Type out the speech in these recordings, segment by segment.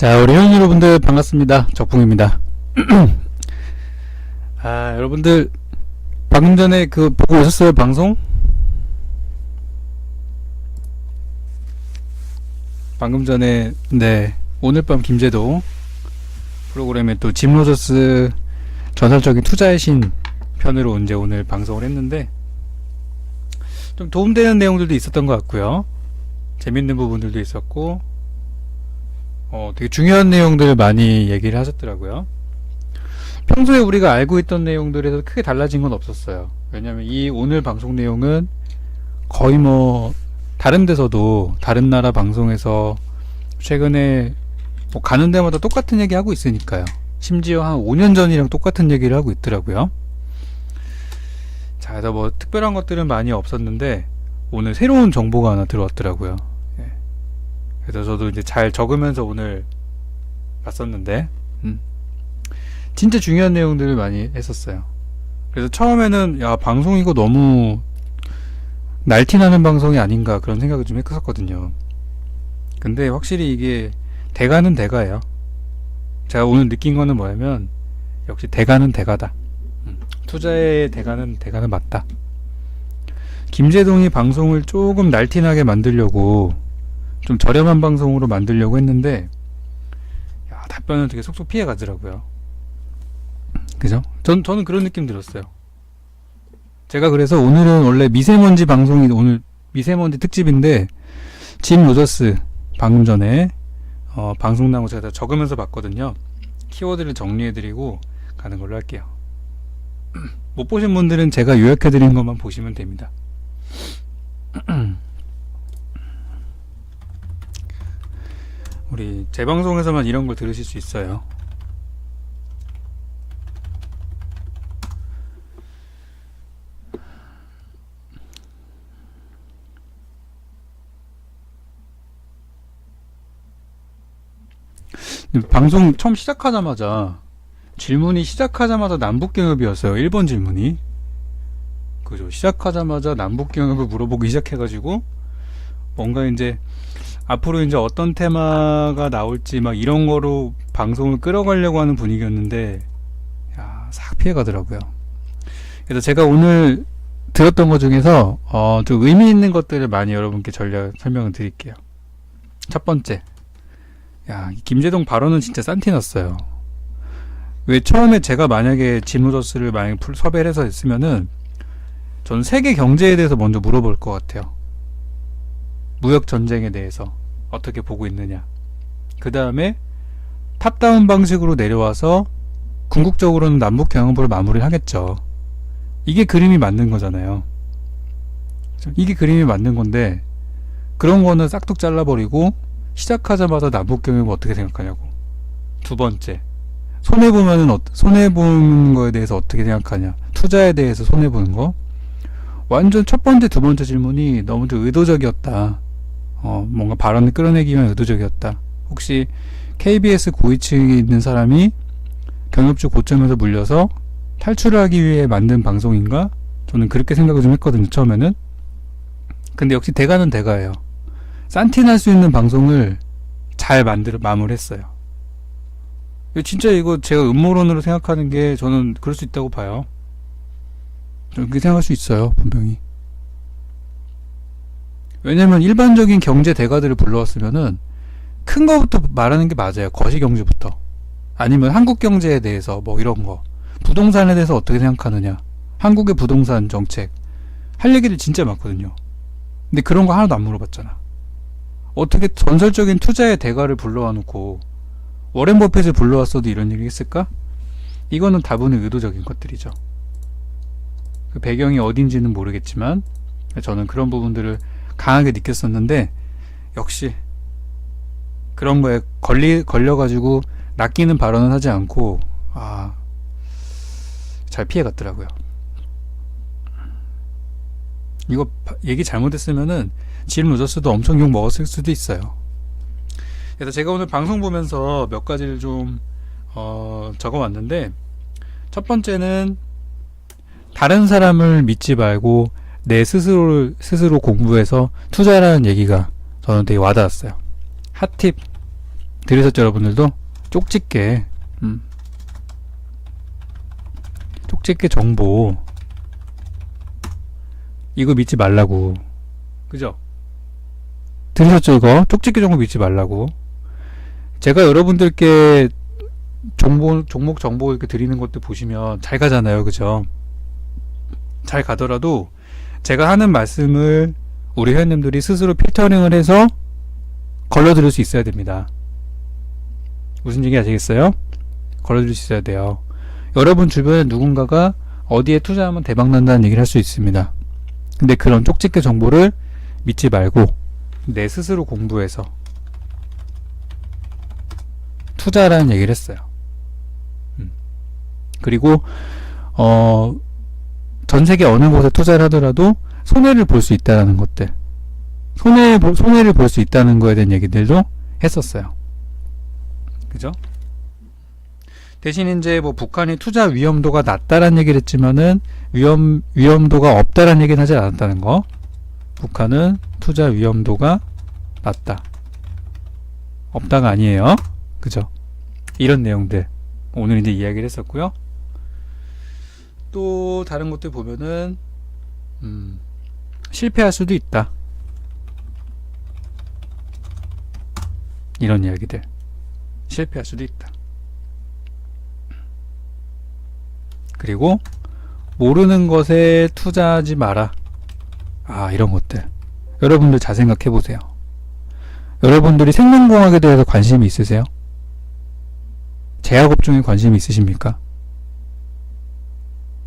자, 우리 회원 여러분들 반갑습니다. 적풍입니다. 아, 여러분들 방금 전에 그 보고 오셨어요, 방송? 방금 전에 네, 오늘 밤 김제도 프로그램에 또 짐 로저스 전설적인 투자의 신 편으로 이제 오늘 방송을 했는데 좀 도움되는 내용들도 있었던 것 같고요. 재밌는 부분들도 있었고 어, 되게 중요한 내용들을 많이 얘기를 하셨더라고요. 평소에 우리가 알고 있던 내용들에서 크게 달라진 건 없었어요. 왜냐면 이 오늘 방송 내용은 거의 뭐 다른 데서도 다른 나라 방송에서 최근에 뭐 가는 데마다 똑같은 얘기 하고 있으니까요. 심지어 한 5년 전이랑 똑같은 얘기를 하고 있더라고요. 자, 그래서 뭐 특별한 것들은 많이 없었는데 오늘 새로운 정보가 하나 들어왔더라고요. 예. 그래서 저도 이제 잘 적으면서 오늘 봤었는데, 음. 진짜 중요한 내용들을 많이 했었어요. 그래서 처음에는 야 방송 이거 너무 날티나는 방송이 아닌가 그런 생각을 좀 했었거든요. 근데 확실히 이게 대가는 대가예요. 제가 오늘 느낀 거는 뭐냐면 역시 대가는 대가다. 음, 투자의 대가는 대가는 맞다. 김재동이 방송을 조금 날티나게 만들려고 좀 저렴한 방송으로 만들려고 했는데 야, 답변을 되게 속속 피해 가더라고요. 그죠? 전 저는 그런 느낌 들었어요. 제가 그래서 오늘은 원래 미세먼지 방송이 오늘 미세먼지 특집인데 짐 로저스 방금 전에 어, 방송 나온 거 제가 다 적으면서 봤거든요. 키워드를 정리해드리고 가는 걸로 할게요. 못 보신 분들은 제가 요약해드린 것만 보시면 됩니다. 우리 재방송에서만 이런 걸 들으실 수 있어요. 방송 처음 시작하자마자 질문이 시작하자마자 남북경협이었어요. 1번 질문이. 그죠. 시작하자마자 남북경협을 물어보기 시작해가지고 뭔가 이제 앞으로 이제 어떤 테마가 나올지 막 이런 거로 방송을 끌어가려고 하는 분위기였는데 야, 싹 피해가더라고요. 그래서 제가 오늘 들었던 것 중에서 어, 좀 의미 있는 것들을 많이 여러분께 전략 설명을 드릴게요. 첫 번째. 야, 이 김재동 발언은 진짜 싼티 났어요. 왜 처음에 제가 만약에 지무더스를 만약에 풀- 섭외를 해서 했으면은 전 세계 경제에 대해서 먼저 물어볼 것 같아요. 무역 전쟁에 대해서 어떻게 보고 있느냐. 그 다음에 탑다운 방식으로 내려와서 궁극적으로는 남북 경협으로 마무리를 하겠죠. 이게 그림이 맞는 거잖아요. 그죠? 이게 그림이 맞는 건데 그런 거는 싹둑 잘라버리고 시작하자마자 남북 경협 어떻게 생각하냐고. 두 번째. 손해 보면은 손해 보는 거에 대해서 어떻게 생각하냐. 투자에 대해서 손해 보는 거. 완전 첫 번째, 두 번째 질문이 너무 좀 의도적이었다. 어, 뭔가 발언을 끌어내기 위한 의도적이었다. 혹시 KBS 고위층에 있는 사람이 경협주 고점에서 물려서 탈출을 하기 위해 만든 방송인가? 저는 그렇게 생각을 좀 했거든요, 처음에는. 근데 역시 대가는 대가예요. 산티날 수 있는 방송을 잘 만들어 마무리했어요. 진짜 이거 제가 음모론으로 생각하는 게 저는 그럴 수 있다고 봐요. 그렇게 생각할 수 있어요, 분명히. 왜냐면 일반적인 경제 대가들을 불러왔으면은 큰 거부터 말하는 게 맞아요. 거시 경제부터. 아니면 한국 경제에 대해서 뭐 이런 거. 부동산에 대해서 어떻게 생각하느냐. 한국의 부동산 정책. 할 얘기들 진짜 많거든요. 근데 그런 거 하나도 안 물어봤잖아. 어떻게 전설적인 투자의 대가를 불러와 놓고 워렌 버핏을 불러왔어도 이런 얘기 했을까? 이거는 다분히 의도적인 것들이죠. 그 배경이 어딘지는 모르겠지만 저는 그런 부분들을 강하게 느꼈었는데 역시 그런 거에 걸리 걸려가지고 낚이는 발언은 하지 않고 아 잘 피해갔더라고요. 이거 바- 얘기 잘못했으면은 질 루저스도 엄청 욕 먹었을 수도 있어요. 그래서 제가 오늘 방송 보면서 몇 가지를 좀 어, 적어왔는데 첫 번째는 다른 사람을 믿지 말고 내 스스로 스스로 공부해서 투자라는 얘기가 저는 되게 와닿았어요. 핫팁 들으셨죠 여러분들도 쪽집게 음. 쪽집게 정보 이거 믿지 말라고 그죠? 들으셨죠 이거? 쪽집게 정보 믿지 말라고 제가 여러분들께 정보, 종목 정보 이렇게 드리는 것도 보시면 잘 가잖아요 그죠? 잘 가더라도 제가 하는 말씀을 우리 회원님들이 스스로 필터링을 해서 걸러들을 수 있어야 됩니다. 무슨 얘기 아시겠어요? 걸러들을 수 있어야 돼요. 여러분 주변에 누군가가 어디에 투자하면 대박 난다는 얘기를 할 수 있습니다. 근데 그런 쪽집게 정보를 믿지 말고 내 스스로 공부해서 투자라는 얘기를 했어요. 음. 그리고 어, 전 세계 어느 곳에 투자를 하더라도 손해를 볼 수 있다는 것들 손해 손해를 볼 수 있다는 거에 대한 얘기들도 했었어요. 그죠? 대신 이제 뭐 북한이 투자 위험도가 낮다라는 얘기를 했지만은 위험 위험도가 없다라는 얘기는 하지 않았다는 거. 북한은 투자 위험도가 낮다. 없다가 아니에요. 그죠? 이런 내용들 오늘 이제 이야기를 했었고요. 또 다른 것들 보면은 음, 실패할 수도 있다. 이런 이야기들 실패할 수도 있다. 그리고 모르는 것에 투자하지 마라. 아, 이런 것들. 여러분들 잘 생각해 보세요. 여러분들이 생명공학에 대해서 관심이 있으세요? 제약업종에 관심이 있으십니까?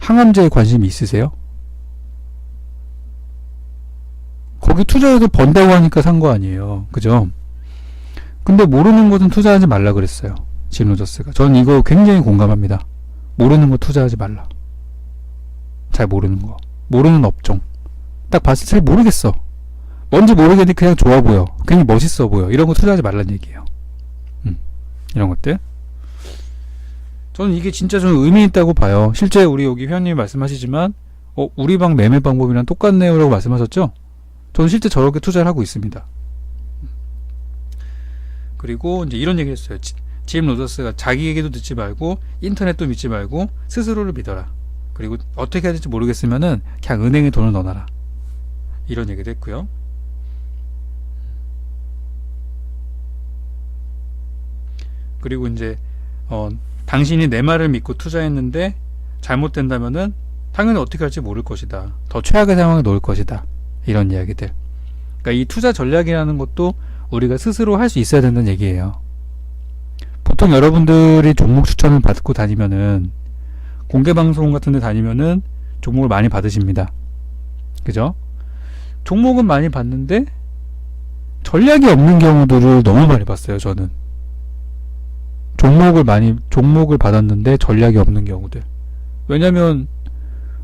항암제에 관심이 있으세요? 거기 투자해서 번다고 하니까 산 거 아니에요. 그죠? 근데 모르는 것은 투자하지 말라 그랬어요. 진로저스가. 저는 이거 굉장히 공감합니다. 모르는 거 투자하지 말라. 잘 모르는 거. 모르는 업종. 딱 봤을 때 잘 모르겠어. 뭔지 모르겠는데 그냥 좋아 보여. 괜히 멋있어 보여. 이런 거 투자하지 말란 얘기예요. 음, 이런 것들. 저는 이게 진짜 좀 의미 있다고 봐요. 실제 우리 여기 회원님이 말씀하시지만, 어, 우리 방 매매 방법이랑 똑같네요. 라고 말씀하셨죠? 저는 실제 저렇게 투자를 하고 있습니다. 그리고 이제 이런 얘기 했어요. 지- 짐 로저스가 자기 얘기도 듣지 말고 인터넷도 믿지 말고 스스로를 믿어라. 그리고 어떻게 해야 될지 모르겠으면은 그냥 은행에 돈을 넣어놔라. 이런 얘기도 했고요. 그리고 이제 어, 당신이 내 말을 믿고 투자했는데 잘못된다면은 당연히 어떻게 할지 모를 것이다. 더 최악의 상황에 놓을 것이다. 이런 이야기들. 그러니까 이 투자 전략이라는 것도 우리가 스스로 할 수 있어야 된다는 얘기예요. 보통 여러분들이 종목 추천을 받고 다니면은 공개 방송 같은 데 다니면은 종목을 많이 받으십니다. 그죠? 종목은 많이 받는데 전략이 없는 경우들을 너무 많이 봤어요, 저는. 종목을 많이 종목을 받았는데 전략이 없는 경우들. 왜냐면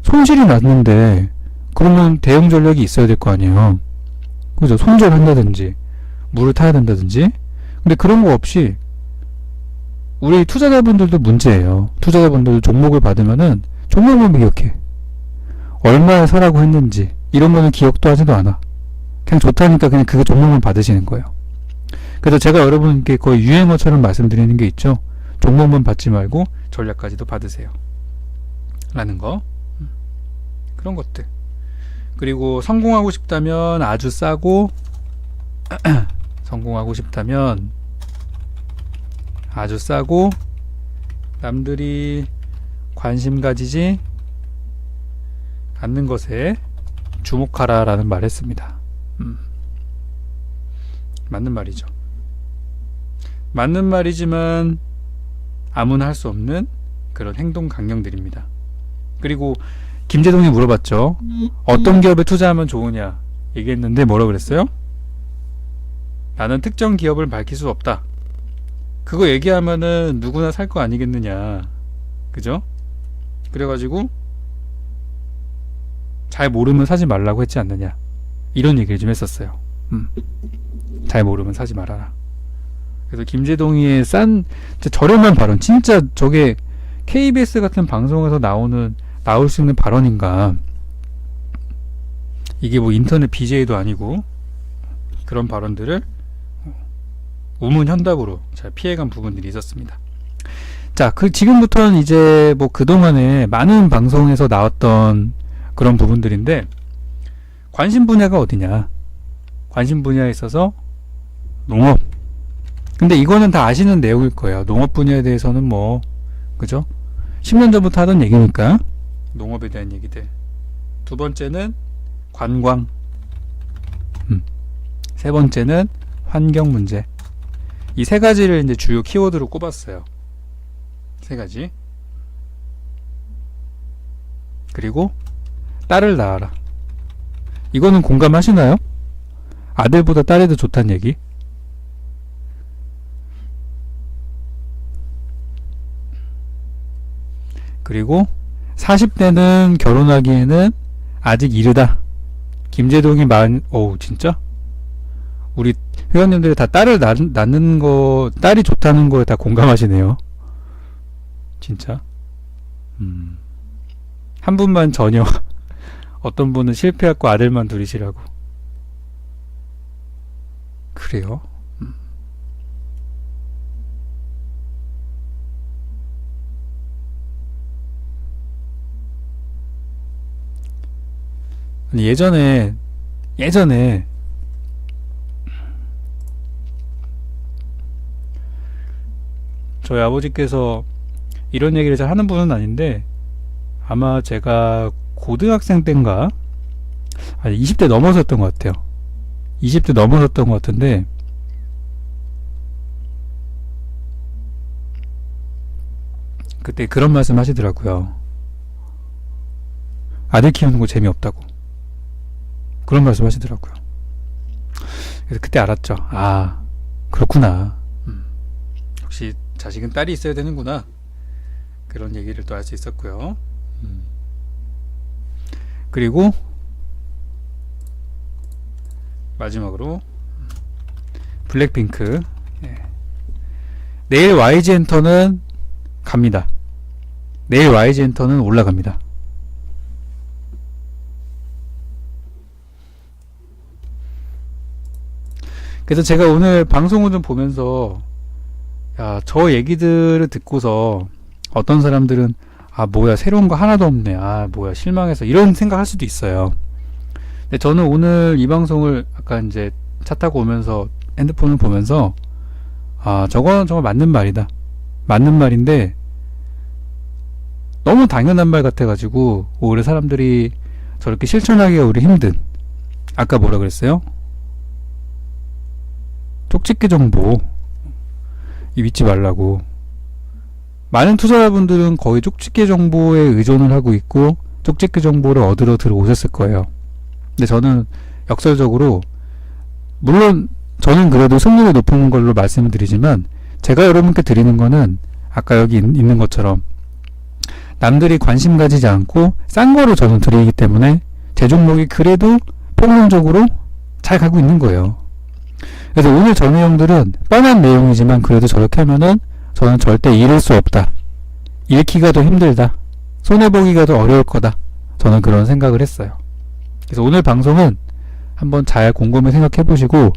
손실이 났는데 그러면 대응 전략이 있어야 될 거 아니에요. 그죠? 손절한다든지 물을 타야 된다든지. 근데 그런 거 없이 우리 투자자분들도 문제예요. 투자자분들도 종목을 받으면은 종목만 기억해. 얼마에 사라고 했는지 이런 거는 기억도 하지도 않아. 그냥 좋다니까 그냥 그 종목만 받으시는 거예요. 그래서 제가 여러분께 거의 유행어처럼 말씀드리는 게 있죠. 종목만 받지 말고 전략까지도 받으세요. 라는 거. 음. 그런 것들. 그리고 성공하고 싶다면 아주 싸고 성공하고 싶다면 아주 싸고 남들이 관심 가지지 않는 것에 주목하라 라는 말을 했습니다. 음. 맞는 말이죠. 맞는 말이지만 아무나 할 수 없는 그런 행동 강령들입니다. 그리고 김재동이 물어봤죠. 어떤 기업에 투자하면 좋으냐 얘기했는데 뭐라 그랬어요? 나는 특정 기업을 밝힐 수 없다. 그거 얘기하면은 누구나 살 거 아니겠느냐. 그죠? 그래가지고 잘 모르면 사지 말라고 했지 않느냐. 이런 얘기를 좀 했었어요. 음. 잘 모르면 사지 말아라. 그래서 김재동이의 싼 저렴한 발언 진짜 저게 KBS 같은 방송에서 나오는 나올 수 있는 발언인가 이게 뭐 인터넷 BJ도 아니고 그런 발언들을 우문현답으로 잘 피해간 부분들이 있었습니다. 자, 그 지금부터는 이제 뭐 그동안에 많은 방송에서 나왔던 그런 부분들인데 관심 분야가 어디냐? 관심 분야에 있어서 농업. 근데 이거는 다 아시는 내용일 거예요. 농업 분야에 대해서는 뭐 그죠? 10년 전부터 하던 얘기니까 농업에 대한 얘기들. 두 번째는 관광. 음. 세 번째는 환경 문제. 이 세 가지를 이제 주요 키워드로 꼽았어요. 세 가지. 그리고 딸을 낳아라. 이거는 공감하시나요? 아들보다 딸이 더 좋다는 얘기? 그리고 40대는 결혼하기에는 아직 이르다. 김재동이 만, 어우, 진짜? 우리 회원님들이 다 딸을 낳, 낳는 거, 딸이 좋다는 거에 다 공감하시네요. 진짜? 음. 한 분만 전혀, 어떤 분은 실패했고 아들만 둘이시라고. 그래요? 예전에, 예전에, 저희 아버지께서 이런 얘기를 잘 하는 분은 아닌데, 아마 제가 고등학생 때인가, 아니, 20대 넘어섰던 것 같아요. 20대 넘어섰던 것 같은데, 그때 그런 말씀 하시더라고요. 아들 키우는 거 재미없다고. 그런 말씀 하시더라고요. 그래서 그때 알았죠. 아, 그렇구나. 음, 역시 자식은 딸이 있어야 되는구나. 그런 얘기를 또 할 수 있었고요. 음. 그리고 마지막으로 블랙핑크 예. 내일 YG 엔터는 갑니다. 내일 YG 엔터는 올라갑니다. 그래서 제가 오늘 방송을 좀 보면서 야, 저 얘기들을 듣고서 어떤 사람들은 아, 뭐야, 새로운 거 하나도 없네. 아, 뭐야, 실망해서 이런 생각할 수도 있어요. 근데 저는 오늘 이 방송을 아까 이제 차 타고 오면서 핸드폰을 보면서 아, 저건 정말 맞는 말이다. 맞는 말인데 너무 당연한 말 같아가지고 오히려 사람들이 저렇게 실천하기가 우리 힘든 아까 뭐라 그랬어요? 쪽집게 정보 이 믿지 말라고 많은 투자자분들은 거의 쪽집게 정보에 의존을 하고 있고 쪽집게 정보를 얻으러 들어오셨을 거예요. 근데 저는 역설적으로 물론 저는 그래도 승률이 높은 걸로 말씀을 드리지만 제가 여러분께 드리는 거는 아까 여기 있- 있는 것처럼 남들이 관심 가지지 않고 싼 거로 저는 드리기 때문에 제 종목이 그래도 평균적으로 잘 가고 있는 거예요. 그래서 오늘 저 내용들은 뻔한 내용이지만 그래도 저렇게 하면은 저는 절대 잃을 수 없다. 잃기가 더 힘들다. 손해보기가 더 어려울 거다. 저는 그런 생각을 했어요. 그래서 오늘 방송은 한번 잘 곰곰이 생각해 보시고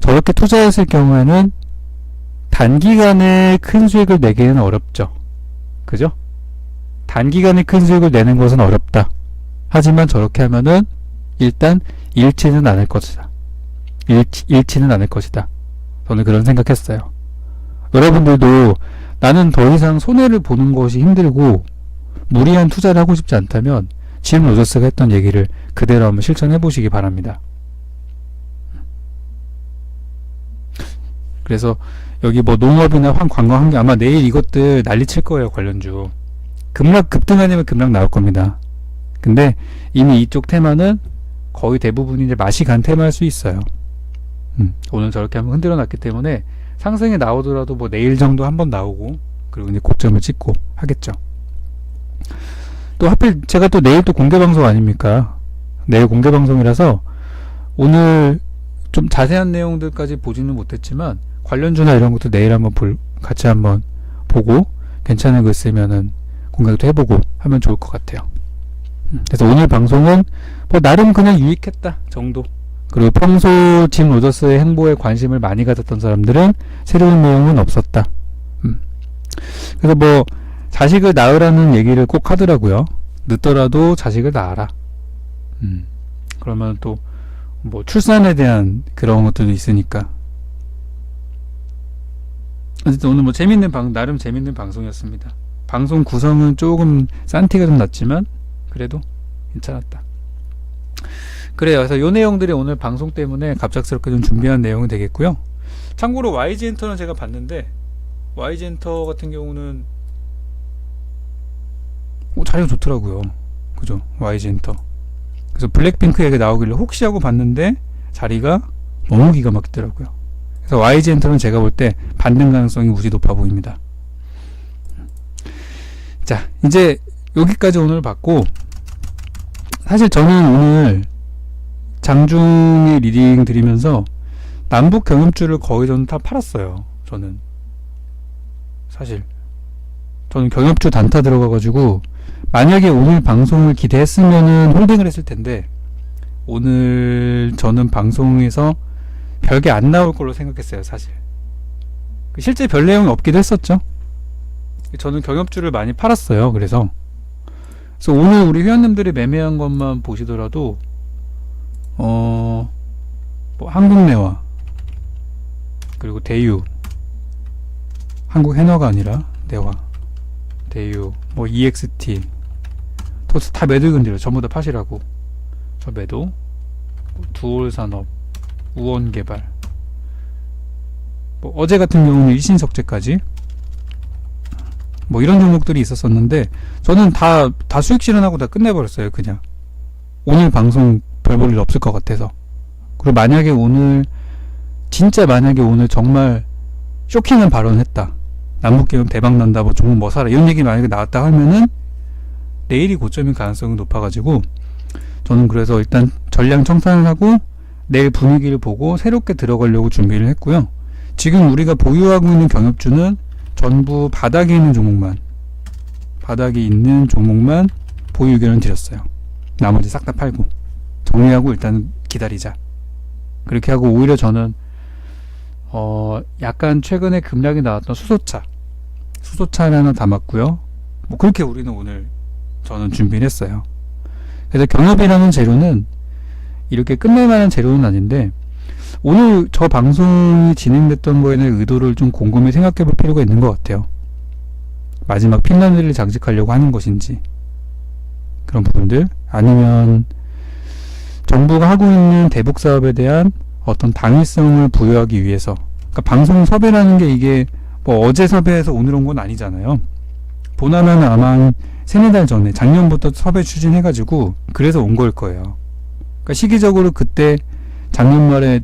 저렇게 투자했을 경우에는 단기간에 큰 수익을 내기는 어렵죠. 그죠? 단기간에 큰 수익을 내는 것은 어렵다. 하지만 저렇게 하면은 일단 잃지는 않을 것이다. 잃지, 잃지 는 않을 것이다. 저는 그런 생각했어요. 여러분들도 나는 더 이상 손해를 보는 것이 힘들고 무리한 투자를 하고 싶지 않다면 짐 로저스가 했던 얘기를 그대로 한번 실천해 보시기 바랍니다. 그래서 여기 뭐 농업이나 환 관광 환경 아마 내일 이것들 난리 칠 거예요 관련주 급락 급등 아니면 급락 나올 겁니다. 근데 이미 이쪽 테마는 거의 대부분이 이제 맛이 간 테마일 수 있어요. 음, 오늘 저렇게 한번 흔들어 놨기 때문에 상승이 나오더라도 뭐 내일 정도 한번 나오고 그리고 이제 고점을 찍고 하겠죠. 또 하필 제가 또 내일 또 공개 방송 아닙니까? 내일 공개 방송이라서 오늘 좀 자세한 내용들까지 보지는 못했지만 관련주나 이런 것도 내일 한번 볼 같이 한번 보고 괜찮은 거 있으면은 공개도 해보고 하면 좋을 것 같아요. 음, 그래서 오늘 방송은 뭐 나름 그냥 유익했다 정도 그리고 평소 짐 로저스의 행보에 관심을 많이 가졌던 사람들은 새로운 내용은 없었다. 음. 그래서 뭐 자식을 낳으라는 얘기를 꼭 하더라고요. 늦더라도 자식을 낳아라. 음. 그러면 또 뭐 출산에 대한 그런 것들도 있으니까. 어쨌든 오늘 뭐 재밌는 방 나름 재밌는 방송이었습니다. 방송 구성은 조금 싼티가 좀 났지만 그래도 괜찮았다. 그래요. 그래서 요 내용들이 오늘 방송 때문에 갑작스럽게 좀 준비한 내용이 되겠고요. 참고로 YG 엔터는 제가 봤는데 YG 엔터 같은 경우는 오, 자리가 좋더라고요. 그죠? YG 엔터. 그래서 블랙핑크 얘기 나오길래 혹시 하고 봤는데 자리가 너무 기가 막히더라고요. 그래서 YG 엔터는 제가 볼때 반등 가능성이 무지 높아 보입니다. 자, 이제 여기까지 오늘 봤고 사실 저는 오늘 장중에 리딩 드리면서 남북 경험주를 거의 저는 다 팔았어요. 저는 사실 저는 경협주 단타 들어가가지고 만약에 오늘 방송을 기대했으면은 홀딩을 했을 텐데 오늘 저는 방송에서 별게 안 나올 걸로 생각했어요. 사실 그 실제 별 내용이 없기도 했었죠. 저는 경협주를 많이 팔았어요. 그래서 그래서 오늘 우리 회원님들이 매매한 것만 보시더라도 어, 뭐 한국내화 그리고 대유 한국 해너가 아니라 내화 대유 뭐 EXT 토스 다 매도 근데요. 전부 다 파시라고. 저 매도 뭐 두올산업 우원개발. 뭐 어제 같은 경우는 일신석재까지. 뭐 이런 종목들이 있었었는데 저는 다 다 수익 실현하고 다 끝내버렸어요 그냥. 오늘 방송 별 볼 일 없을 것 같아서. 그리고 만약에 오늘 진짜 만약에 오늘 정말 쇼킹한 발언을 했다. 남북계엄 대박 난다 뭐 종목 뭐 사라 이런 얘기 만약에 나왔다 하면은 내일이 고점인 가능성이 높아가지고 저는 그래서 일단 전량 청산을 하고 내일 분위기를 보고 새롭게 들어가려고 준비를 했고요. 지금 우리가 보유하고 있는 경협주는 전부 바닥에 있는 종목만 바닥에 있는 종목만 보유 의견을 드렸어요. 나머지 싹 다 팔고 정리하고 일단 기다리자. 그렇게 하고 오히려 저는 어 약간 최근에 급락이 나왔던 수소차. 수소차를 하나 담았고요. 뭐 그렇게 우리는 오늘 저는 준비를 했어요. 그래서 경협이라는 재료는 이렇게 끝낼 만한 재료는 아닌데 오늘 저 방송이 진행됐던 거에는 의도를 좀 곰곰이 생각해 볼 필요가 있는 것 같아요. 마지막 핀란드를 장식하려고 하는 것인지 그런 부분들 아니면 정부가 하고 있는 대북 사업에 대한 어떤 당위성을 부여하기 위해서 그러니까 방송 섭외라는 게 이게 뭐 어제 섭외해서 오늘 온 건 아니잖아요. 보나마는 아마 한 세네 달 전에 작년부터 섭외 추진해가지고 그래서 온 걸 거예요. 그러니까 시기적으로 그때 작년 말에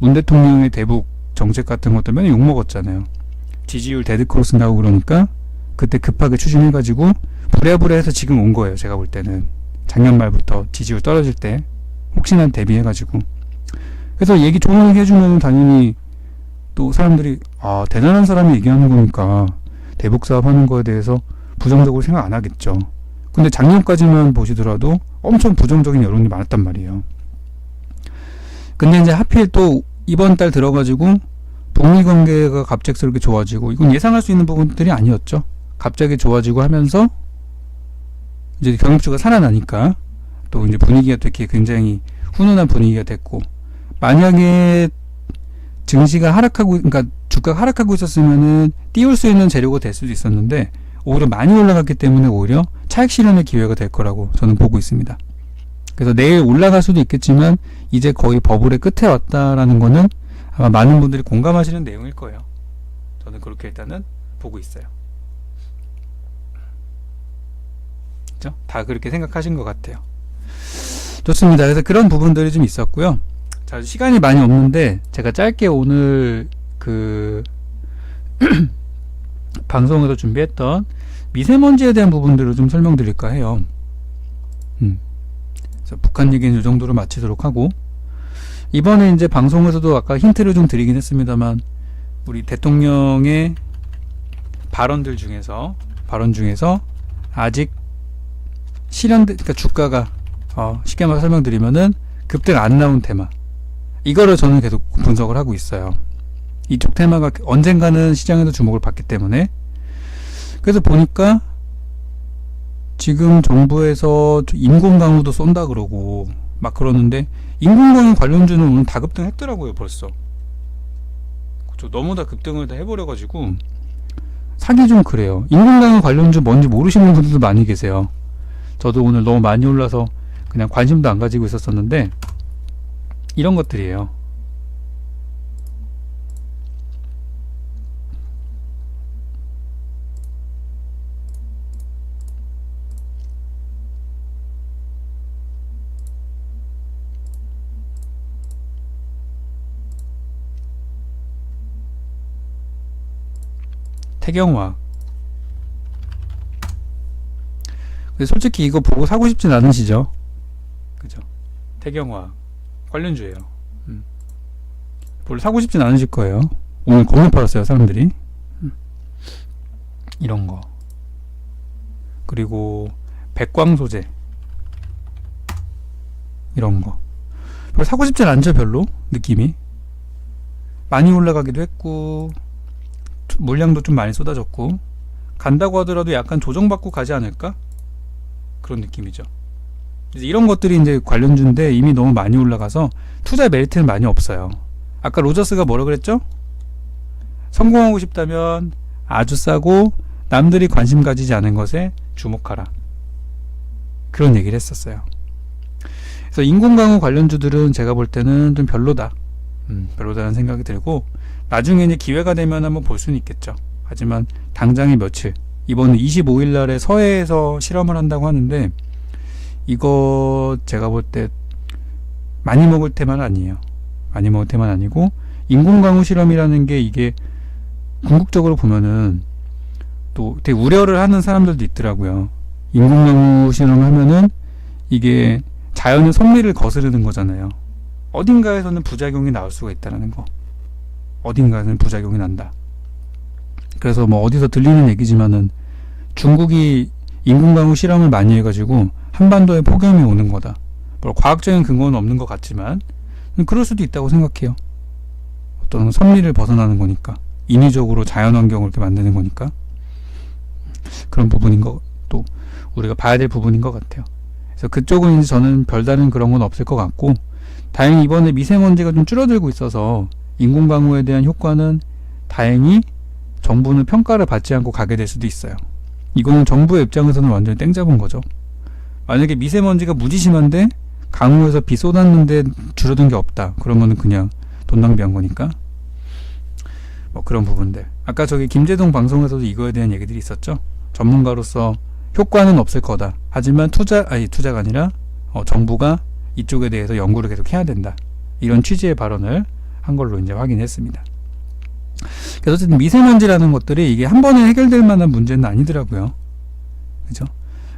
문 대통령의 대북 정책 같은 것 때문에 욕 먹었잖아요. 지지율 데드크로스 나오고 그러니까 그때 급하게 추진해가지고 부랴부랴해서 지금 온 거예요. 제가 볼 때는 작년 말부터 지지율 떨어질 때 혹시나 대비해가지고 그래서 얘기 좋은 얘기 해주면 당연히 또 사람들이 아 대단한 사람이 얘기하는 거니까 대북 사업 하는 거에 대해서 부정적으로 생각 안 하겠죠. 근데 작년까지만 보시더라도 엄청 부정적인 여론이 많았단 말이에요. 근데 이제 하필 또 이번 달 들어가지고 북미 관계가 갑작스럽게 좋아지고 이건 예상할 수 있는 부분들이 아니었죠. 갑자기 좋아지고 하면서 이제 경협주가 살아나니까 또 이제 분위기가 되게 굉장히 훈훈한 분위기가 됐고 만약에 증시가 하락하고 그러니까 주가가 하락하고 있었으면은 띄울 수 있는 재료가 될 수도 있었는데 오히려 많이 올라갔기 때문에 오히려 차익 실현의 기회가 될 거라고 저는 보고 있습니다. 그래서 내일 올라갈 수도 있겠지만 이제 거의 버블의 끝에 왔다라는 거는 아마 많은 분들이 공감하시는 내용일 거예요. 저는 그렇게 일단은 보고 있어요. 그죠? 다 그렇게 생각하신 것 같아요. 좋습니다. 그래서 그런 부분들이 좀 있었고요. 자, 시간이 많이 없는데 제가 짧게 오늘 그 방송에서 준비했던 미세먼지에 대한 부분들을 좀 설명드릴까 해요. 음. 북한 얘기는 이 정도로 마치도록 하고 이번에 이제 방송에서도 아까 힌트를 좀 드리긴 했습니다만 우리 대통령의 발언들 중에서 발언 중에서 아직 실현된 그러니까 주가가 어, 쉽게 말해 설명드리면은 급등 안 나온 테마 이거를 저는 계속 분석을 하고 있어요. 이쪽 테마가 언젠가는 시장에서 주목을 받기 때문에 그래서 보니까 지금 정부에서 인공 강우도 쏜다 그러고 막 그러는데 인공 강우 관련주는 오늘 다 급등했더라고요 벌써. 그쵸, 너무 다 급등을 다 해버려가지고 사기 좀 그래요. 인공 강우 관련주 뭔지 모르시는 분들도 많이 계세요. 저도 오늘 너무 많이 올라서 그냥 관심도 안 가지고 있었었는데 이런 것들이에요. 태경화. 근데 솔직히 이거 보고 사고 싶진 않으시죠? 태경화 관련주예요. 음. 별로 사고 싶진 않으실 거예요. 오늘 겁나 팔았어요, 사람들이. 음. 이런 거. 그리고 백광 소재. 이런 거. 별로 사고 싶진 않죠, 별로? 느낌이. 많이 올라가기도 했고, 물량도 좀 많이 쏟아졌고, 간다고 하더라도 약간 조정받고 가지 않을까? 그런 느낌이죠. 이런 것들이 이제 관련주인데 이미 너무 많이 올라가서 투자 메리트는 많이 없어요. 아까 로저스가 뭐라 그랬죠? 성공하고 싶다면 아주 싸고 남들이 관심 가지지 않은 것에 주목하라. 그런 얘기를 했었어요. 그래서 인공강우 관련주들은 제가 볼 때는 좀 별로다. 음, 별로다는 생각이 들고 나중에 이제 기회가 되면 한번 볼 수는 있겠죠. 하지만 당장의 며칠 이번 25일 날에 서해에서 실험을 한다고 하는데 이거 제가 볼 때 많이 먹을 테만 아니에요. 많이 먹을 테만 아니고 인공강우 실험이라는 게 이게 궁극적으로 보면은 또 되게 우려를 하는 사람들도 있더라고요. 인공강우 실험을 하면은 이게 자연의 섭리를 거스르는 거잖아요. 어딘가에서는 부작용이 나올 수가 있다는 거. 어딘가에서는 부작용이 난다. 그래서 뭐 어디서 들리는 얘기지만은 중국이 인공강우 실험을 많이 해가지고 한반도에 폭염이 오는 거다. 뭐 과학적인 근거는 없는 것 같지만 그럴 수도 있다고 생각해요. 어떤 섭리를 벗어나는 거니까 인위적으로 자연환경을 이렇게 만드는 거니까 그런 부분인 것도 우리가 봐야 될 부분인 것 같아요. 그래서 그쪽은 이제 저는 별다른 그런 건 없을 것 같고 다행히 이번에 미세먼지가 좀 줄어들고 있어서 인공강우에 대한 효과는 다행히 정부는 평가를 받지 않고 가게 될 수도 있어요. 이거는 정부의 입장에서는 완전히 땡 잡은 거죠. 만약에 미세먼지가 무지 심한데 강우에서 비 쏟았는데 줄어든 게 없다. 그러면은 그냥 돈 낭비한 거니까. 뭐 그런 부분들. 아까 저기 김재동 방송에서도 이거에 대한 얘기들이 있었죠. 전문가로서 효과는 없을 거다. 하지만 투자 아니 투자가 아니라 어, 정부가 이쪽에 대해서 연구를 계속 해야 된다. 이런 취지의 발언을 한 걸로 이제 확인했습니다. 그래서 미세먼지라는 것들이 이게 한 번에 해결될 만한 문제는 아니더라고요. 그죠?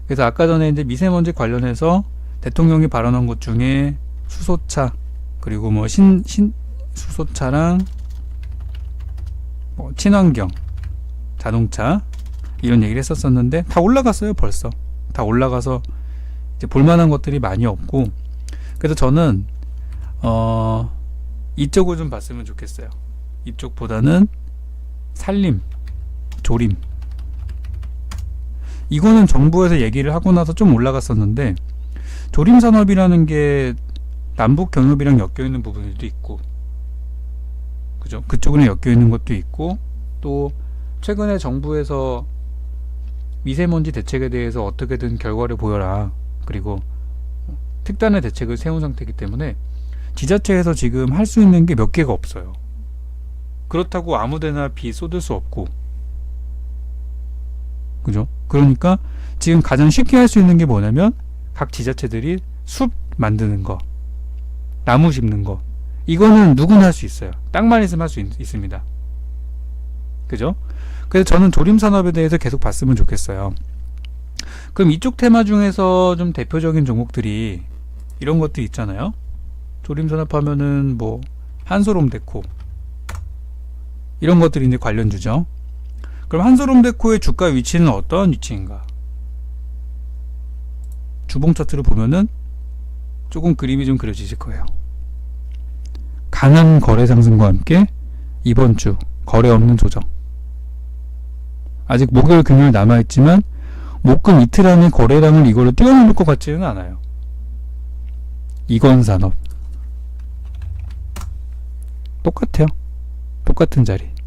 그래서 아까 전에 이제 미세먼지 관련해서 대통령이 발언한 것 중에 수소차 그리고 뭐 신 신 수소차랑 뭐 친환경 자동차 이런 얘기를 했었었는데 다 올라갔어요 벌써. 다 올라가서 이제 볼만한 것들이 많이 없고. 그래서 저는 어 이쪽을 좀 봤으면 좋겠어요. 이쪽보다는 살림 조림 이거는 정부에서 얘기를 하고 나서 좀 올라갔었는데 조림 산업이라는 게 남북 경협이랑 엮여 있는 부분도 있고 그죠? 그쪽은 엮여 있는 것도 있고 또 최근에 정부에서 미세먼지 대책에 대해서 어떻게든 결과를 보여라 그리고 특단의 대책을 세운 상태이기 때문에 지자체에서 지금 할 수 있는 게 몇 개가 없어요. 그렇다고 아무데나 비 쏟을 수 없고 그죠? 그러니까 지금 가장 쉽게 할 수 있는 게 뭐냐면 각 지자체들이 숲 만드는 거, 나무 심는 거. 이거는 누구나 할 수 있어요. 땅만 있으면 할 수 있습니다. 그죠? 그래서 저는 조림 산업에 대해서 계속 봤으면 좋겠어요. 그럼 이쪽 테마 중에서 좀 대표적인 종목들이 이런 것들 있잖아요. 조림 산업 하면은 뭐 한솔홈 데코 이런 것들이 이제 관련주죠. 그럼 한솔홈 데코의 주가 위치는 어떤 위치인가? 주봉 차트를 보면은 조금 그림이 좀 그려지실 거예요. 강한 거래 상승과 함께 이번 주 거래 없는 조정. 아직 목요일 금요일 남아 있지만 목금 이틀 안에 거래량을 이걸로 뛰어넘을 것 같지는 않아요. 이건 산업 똑같아요. 똑같은 자리.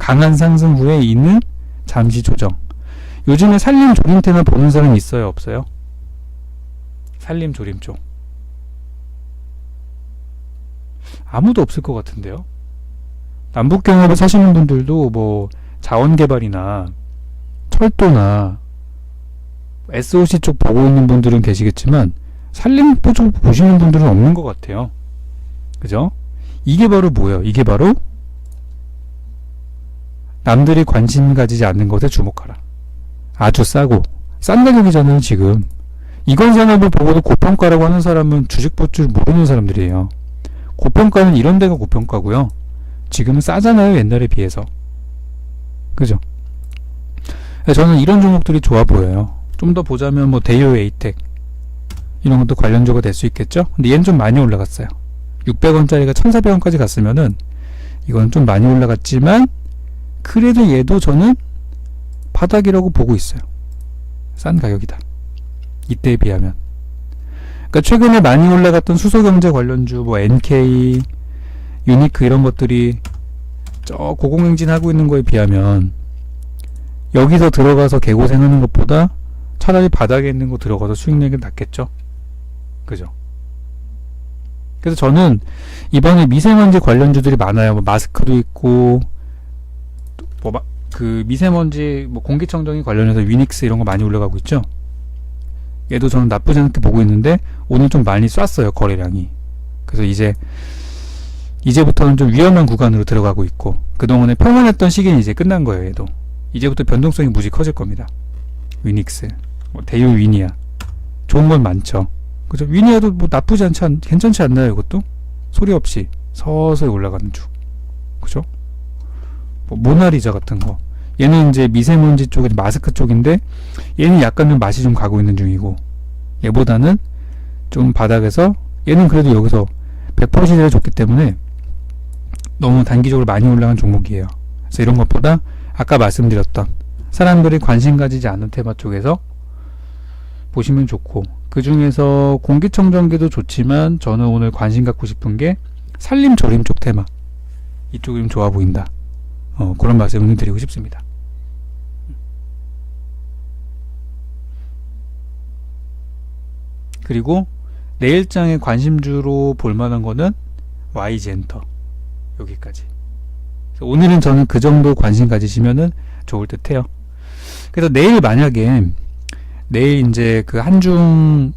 강한 상승 후에 있는 잠시 조정. 요즘에 살림 조림 테마 보는 사람 있어요, 없어요? 살림 조림 쪽. 아무도 없을 것 같은데요. 남북 경협을 사시는 분들도 뭐 자원 개발이나 철도나 SOC 쪽 보고 있는 분들은 계시겠지만 산림부 쪽 보시는 분들은 없는 것 같아요. 그죠? 이게 바로 뭐예요? 이게 바로 남들이 관심 가지지 않는 것에 주목하라. 아주 싸고 싼 가격이잖아요 지금. 이건 산업을 보고도 고평가라고 하는 사람은 주식 볼 줄 모르는 사람들이에요. 고평가는 이런 데가 고평가고요. 지금은 싸잖아요 옛날에 비해서. 그죠? 그래서 저는 이런 종목들이 좋아 보여요. 좀 더 보자면 뭐 대요 에이텍 이런 것도 관련주가 될 수 있겠죠. 근데 얘는 좀 많이 올라갔어요. 600원짜리가 1,400원까지 갔으면은 이건 좀 많이 올라갔지만 그래도 얘도 저는 바닥이라고 보고 있어요. 싼 가격이다. 이때에 비하면. 그러니까 최근에 많이 올라갔던 수소경제 관련주 뭐 NK, 유니크 이런 것들이 저 고공행진하고 있는 거에 비하면 여기서 들어가서 개고생하는 것보다 차라리 바닥에 있는 거 들어가서 수익 내기 낫겠죠. 그죠? 그래서 저는 이번에 미세먼지 관련주들이 많아요. 뭐 마스크도 있고 뭐 그 미세먼지 뭐 공기청정기 관련해서 위닉스 이런 거 많이 올라가고 있죠. 얘도 저는 나쁘지 않게 보고 있는데 오늘 좀 많이 쐈어요 거래량이. 그래서 이제 이제부터는 좀 위험한 구간으로 들어가고 있고 그동안에 평안했던 시기는 이제 끝난 거예요 얘도. 이제부터 변동성이 무지 커질 겁니다. 위닉스, 뭐 대유 위니아 좋은 건 많죠. 그죠? 위니아도 뭐 나쁘지 않지 않, 괜찮지 않나요 이것도? 소리 없이 서서히 올라가는 주. 그죠? 뭐 모나리자 같은 거. 얘는 이제 미세먼지 쪽에 마스크 쪽인데 얘는 약간 좀 맛이 좀 가고 있는 중이고 얘보다는 좀 바닥에서 얘는 그래도 여기서 100% 시세가 좋기 때문에 너무 단기적으로 많이 올라간 종목이에요. 그래서 이런 것보다 아까 말씀드렸던 사람들이 관심 가지지 않는 테마 쪽에서 보시면 좋고 그 중에서 공기청정기도 좋지만 저는 오늘 관심 갖고 싶은 게 산림 조림 쪽 테마 이쪽이 좀 좋아 보인다. 어, 그런 말씀을 드리고 싶습니다. 그리고 내일장의 관심주로 볼 만한 거는 Y젠터 여기까지. 오늘은 저는 그 정도 관심 가지시면은 좋을 듯 해요. 그래서 내일 만약에 내일 이제 그 한중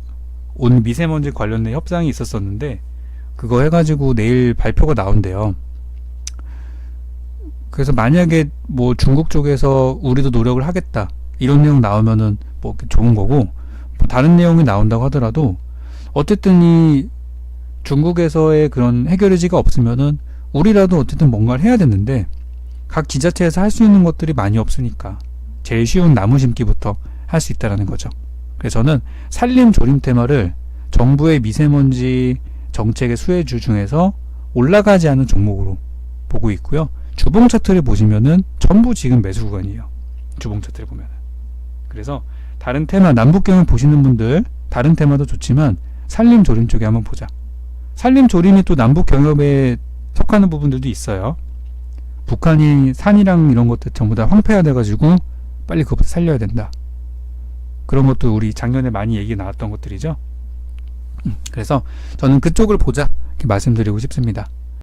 온 미세먼지 관련된 협상이 있었었는데 그거 해가지고 내일 발표가 나온대요. 그래서 만약에 뭐 중국 쪽에서 우리도 노력을 하겠다 이런 내용 나오면은 뭐 좋은 거고 뭐 다른 내용이 나온다고 하더라도 어쨌든 이 중국에서의 그런 해결 의지가 없으면은 우리라도 어쨌든 뭔가를 해야 되는데 각 지자체에서 할 수 있는 것들이 많이 없으니까 제일 쉬운 나무 심기부터 할 수 있다라는 거죠. 그래서 저는 산림 조림 테마를 정부의 미세먼지 정책의 수혜주 중에서 올라가지 않은 종목으로 보고 있고요. 주봉 차트를 보시면은 전부 지금 매수 구간이에요. 주봉 차트를 보면은. 그래서 다른 테마 남북경을 보시는 분들 다른 테마도 좋지만 산림 조림 쪽에 한번 보자. 산림 조림이 또 남북 경협에 속하는 부분들도 있어요. 북한이 산이랑 이런 것들 전부 다 황폐화돼 가지고 빨리 그것부터 살려야 된다. 그런 것도 우리 작년에 많이 얘기 나왔던 것들이죠. 음, 그래서 저는 그쪽을 보자 이렇게 말씀드리고 싶습니다.